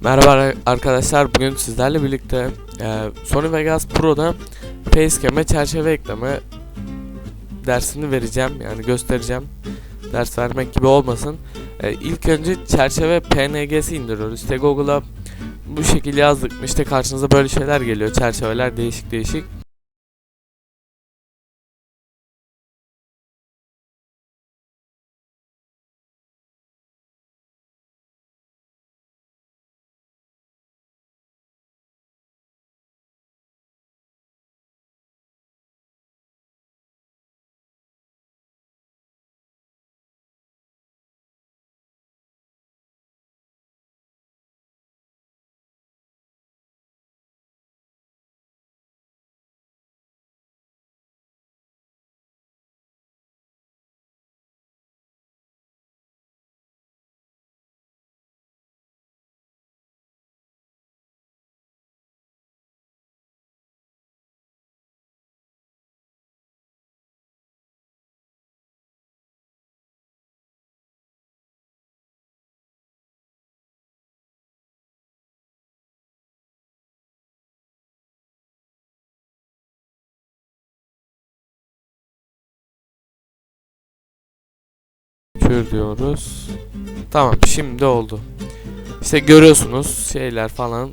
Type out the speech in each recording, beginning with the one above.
Merhaba arkadaşlar bugün sizlerle birlikte e, Sony Vegas Pro'da Facecam'e çerçeve ekleme dersini vereceğim yani göstereceğim. Ders vermek gibi olmasın. E, ilk önce çerçeve PNG'si indiriyoruz. İşte Google'a bu şekilde yazdık işte karşınıza böyle şeyler geliyor. Çerçeveler değişik değişik Kür diyoruz. Tamam şimdi oldu. İşte görüyorsunuz şeyler falan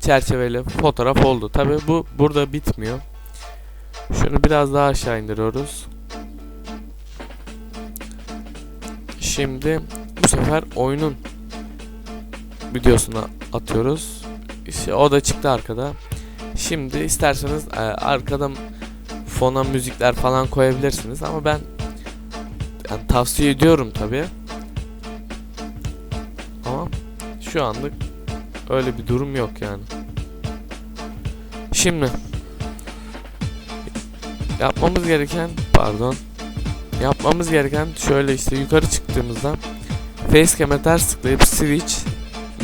çerçeveli fotoğraf oldu. Tabi bu burada bitmiyor. Şunu biraz daha aşağı indiriyoruz. Şimdi bu sefer oyunun videosuna atıyoruz. İşte o da çıktı arkada. Şimdi isterseniz e, arkada fona müzikler falan koyabilirsiniz ama ben yani tavsiye ediyorum tabi. Ama şu anlık öyle bir durum yok yani. Şimdi yapmamız gereken pardon yapmamız gereken şöyle işte yukarı çıktığımızda Facecam'e ters tıklayıp switch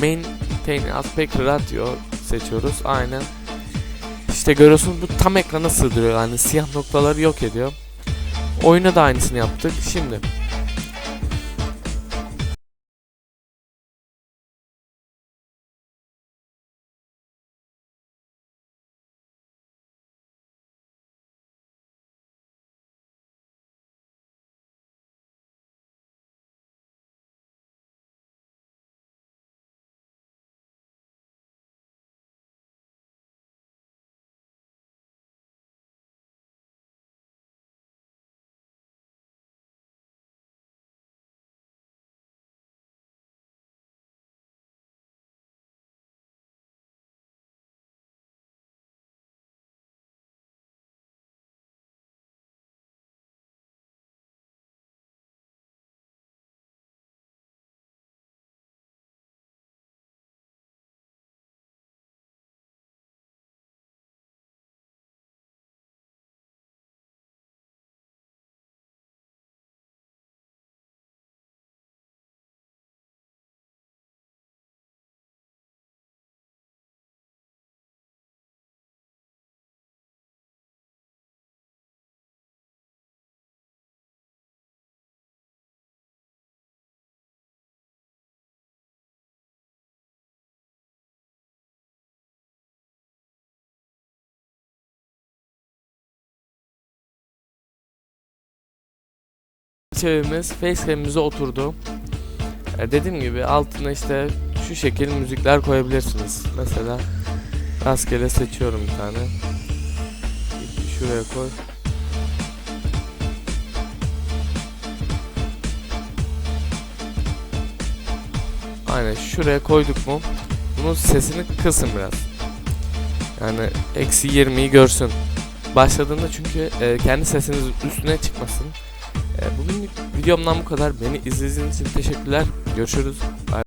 maintain aspect ratio seçiyoruz. Aynen. İşte görüyorsunuz bu tam ekrana sığdırıyor. Yani siyah noktaları yok ediyor. Oyuna da aynısını yaptık. Şimdi çevirimiz facecam'imize oturdu. E, dediğim gibi altına işte şu şekil müzikler koyabilirsiniz. Mesela rastgele seçiyorum bir tane. Şuraya koy. Aynen şuraya koyduk mu bunun sesini kısın biraz. Yani eksi 20'yi görsün. Başladığında çünkü e, kendi sesiniz üstüne çıkmasın. E, bugünlük videomdan bu kadar. Beni izlediğiniz için teşekkürler. Görüşürüz. Bye.